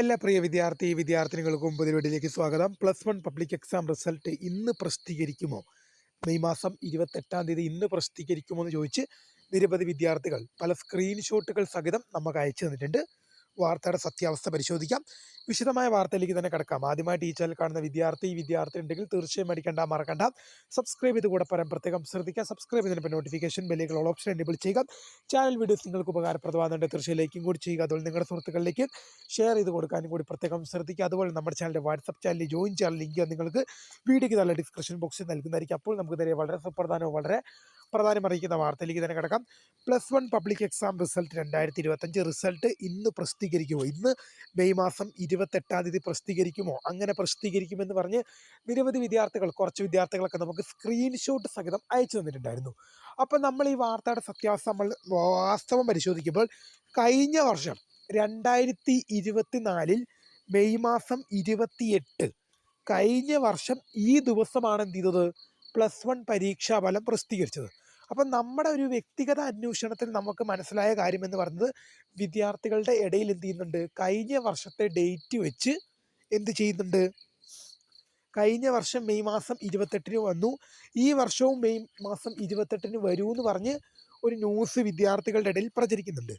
എല്ലാ പ്രിയ വിദ്യാർത്ഥി വിദ്യാർത്ഥിനികൾക്കും പുതിയ വീഡിയോയിലേക്ക് സ്വാഗതം. Plus one public exam result ഇന്ന് പ്രസിദ്ധീകരിക്കുമോ? മെയ് മാസം ഇരുപത്തെട്ടാം തീയതി ഇന്ന് പ്രസിദ്ധീകരിക്കുമോ എന്ന് ചോദിച്ച് നിരവധി വിദ്യാർത്ഥികൾ പല സ്ക്രീൻഷോട്ടുകൾ സഹിതം നമുക്ക് അയച്ചു തന്നിട്ടുണ്ട്. വാർത്തയുടെ സത്യാവസ്ഥ പരിശോധിക്കാം. വിശദമായ വാർത്തയിലേക്ക് തന്നെ കിടക്കാം. ആദ്യമായിട്ട് ഈ ചാനൽ കാണുന്ന വിദ്യാർത്ഥി വിദ്യാർത്ഥി ഉണ്ടെങ്കിൽ തീർച്ചയായും അടിക്കണ്ട മറക്കണ്ട. സബ്സ്ക്രൈബ് ചെയ്ത് കൂടെ പറയാൻ പ്രത്യേകം ശ്രദ്ധിക്കുക സബ്സ്ക്രൈബ് ചെയ്തതിന് നോട്ടിഫിക്കേഷൻ ബെല്ലുകൾ ഓപ്ഷൻ എനേബിൾ ചെയ്യുക. ചാനൽ വീഡിയോസ് നിങ്ങൾക്ക് ഉപകാരപ്രദമാകുന്നുണ്ട്. തീർച്ചയായും ലൈക്കും കൂടി ചെയ്യുക. അതുപോലെ നിങ്ങളുടെ സുഹൃത്തുക്കളിലേക്ക് ഷെയർ ചെയ്ത് കൊടുക്കാനും കൂടി പ്രത്യേകം ശ്രദ്ധിക്കുക. അതുപോലെ നമ്മുടെ ചാനലിന്റെ വാട്സപ്പ് ചാനലിൽ ജോയിൻ ചെയ്യാൻ ലിങ്ക് നിങ്ങൾക്ക് വീഡിയോയ്ക്ക് നല്ല ഡിസ്ക്രിപ്ഷൻ ബോക്സിൽ നൽകുന്നതായിരിക്കും. അപ്പോൾ നമുക്ക് നേരെ വളരെ സുപ്രധാനവും വളരെ പ്രധാനം അറിയിക്കുന്ന വാർത്തയിലേക്ക് തന്നെ കിടക്കാം. Plus one public exam result രണ്ടായിരത്തി ഇരുപത്തഞ്ച് റിസൾട്ട് ഇന്ന് പ്രസിദ്ധീകരിക്കുമോ? ഇന്ന് മെയ് മാസം ഇരുപത്തെട്ടാം തീയതി പ്രസിദ്ധീകരിക്കുമോ? അങ്ങനെ പ്രസിദ്ധീകരിക്കുമെന്ന് പറഞ്ഞ് നിരവധി വിദ്യാർത്ഥികൾ കുറച്ച് വിദ്യാർത്ഥികളൊക്കെ നമുക്ക് സ്ക്രീൻഷോട്ട് സഹിതം അയച്ചു തന്നിട്ടുണ്ടായിരുന്നു. അപ്പം നമ്മൾ ഈ വാർത്തയുടെ സത്യാവസ്ഥ നമ്മൾ വാസ്തവം പരിശോധിക്കുമ്പോൾ കഴിഞ്ഞ വർഷം രണ്ടായിരത്തി ഇരുപത്തിനാലിൽ മെയ് മാസം ഇരുപത്തിയെട്ട് കഴിഞ്ഞ വർഷം ഈ ദിവസമാണ് എന്ത് ചെയ്തത്? പ്ലസ് വൺ പരീക്ഷാ ഫലം പ്രസിദ്ധീകരിച്ചത്. അപ്പം നമ്മുടെ ഒരു വ്യക്തിഗത അന്വേഷണത്തിൽ നമുക്ക് മനസ്സിലായ കാര്യം എന്ന് പറയുന്നത് വിദ്യാർത്ഥികളുടെ ഇടയിൽ എന്ത് ചെയ്യുന്നുണ്ട്? കഴിഞ്ഞ വർഷത്തെ ഡേറ്റ് വെച്ച് എന്ത് ചെയ്യുന്നുണ്ട്? കഴിഞ്ഞ വർഷം മെയ് മാസം ഇരുപത്തെട്ടിന് വന്നു. ഈ വർഷവും മെയ് മാസം ഇരുപത്തെട്ടിന് വരൂ എന്ന് പറഞ്ഞ് ഒരു ന്യൂസ് വിദ്യാർത്ഥികളുടെ ഇടയിൽ പ്രചരിക്കുന്നുണ്ട്.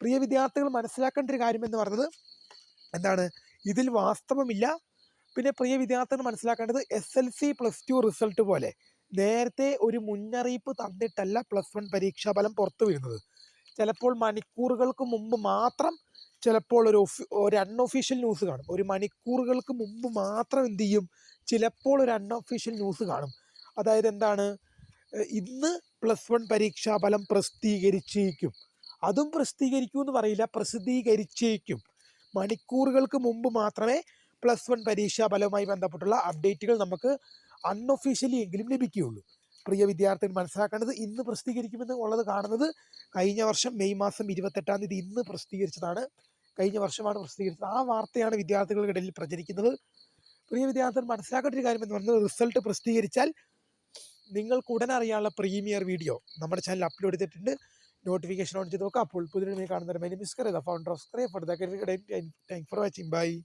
പ്രിയ വിദ്യാർത്ഥികൾ മനസ്സിലാക്കേണ്ട ഒരു കാര്യം എന്ന് പറയുന്നത് എന്താണ്? ഇതിൽ വാസ്തവമില്ല. പിന്നെ പ്രിയ വിദ്യാർത്ഥികൾ മനസ്സിലാക്കേണ്ടത് S L C plus two result പോലെ. നേരത്തെ ഒരു മുന്നറിയിപ്പ് തന്നിട്ടല്ല പ്ലസ് വൺ പരീക്ഷാ ഫലം പുറത്തു വരുന്നത് ചിലപ്പോൾ മണിക്കൂറുകൾക്ക് മുമ്പ് മാത്രം ചിലപ്പോൾ ഒരു ഒരു അൺഒഫീഷ്യൽ ന്യൂസ് കാണും. ഒരു മണിക്കൂറുകൾക്ക് മുമ്പ് മാത്രം എന്ത് ചെയ്യും? ചിലപ്പോൾ ഒരു അൺഒഫീഷ്യൽ ന്യൂസ് കാണും. അതായത് എന്താണ്? ഇന്ന് പ്ലസ് വൺ പരീക്ഷാ ഫലം പ്രസിദ്ധീകരിച്ചേക്കും. അതും പ്രസിദ്ധീകരിക്കൂ എന്ന് പറയില്ല പ്രസിദ്ധീകരിച്ചേക്കും. മണിക്കൂറുകൾക്ക് മുമ്പ് മാത്രമേ പ്ലസ് വൺ പരീക്ഷാ ഫലവുമായി ബന്ധപ്പെട്ടുള്ള അപ്ഡേറ്റുകൾ നമുക്ക് അൺഒഫീഷ്യലി എങ്കിലും ലഭിക്കുകയുള്ളൂ. പ്രിയ വിദ്യാർത്ഥികൾ മനസ്സിലാക്കേണ്ടത് ഇന്ന് പ്രസിദ്ധീകരിക്കുമെന്ന് ഉള്ളത് കാണുന്നത് കഴിഞ്ഞ വർഷം മെയ് മാസം ഇരുപത്തെട്ടാം തീയതി ഇന്ന് പ്രസിദ്ധീകരിച്ചതാണ്. കഴിഞ്ഞ വർഷമാണ് പ്രസിദ്ധീകരിച്ചത്. ആ വാർത്തയാണ് വിദ്യാർത്ഥികളുടെ ഇടയിൽ പ്രചരിക്കുന്നത്. പ്രിയ വിദ്യാർത്ഥികൾ മനസ്സിലാക്കേണ്ട ഒരു കാര്യം എന്ന് പറഞ്ഞത് റിസൾട്ട് പ്രസിദ്ധീകരിച്ചാൽ നിങ്ങൾക്ക് ഉടനെ അറിയാനുള്ള പ്രീമിയർ വീഡിയോ നമ്മുടെ ചാനൽ അപ്ലോഡ് ചെയ്തിട്ടുണ്ട്. നോട്ടിഫിക്കേഷൻ ഓൺ ചെയ്ത് നോക്കാം അപ്പോൾ പുതിയ കാണുന്ന founder of thank for watching bye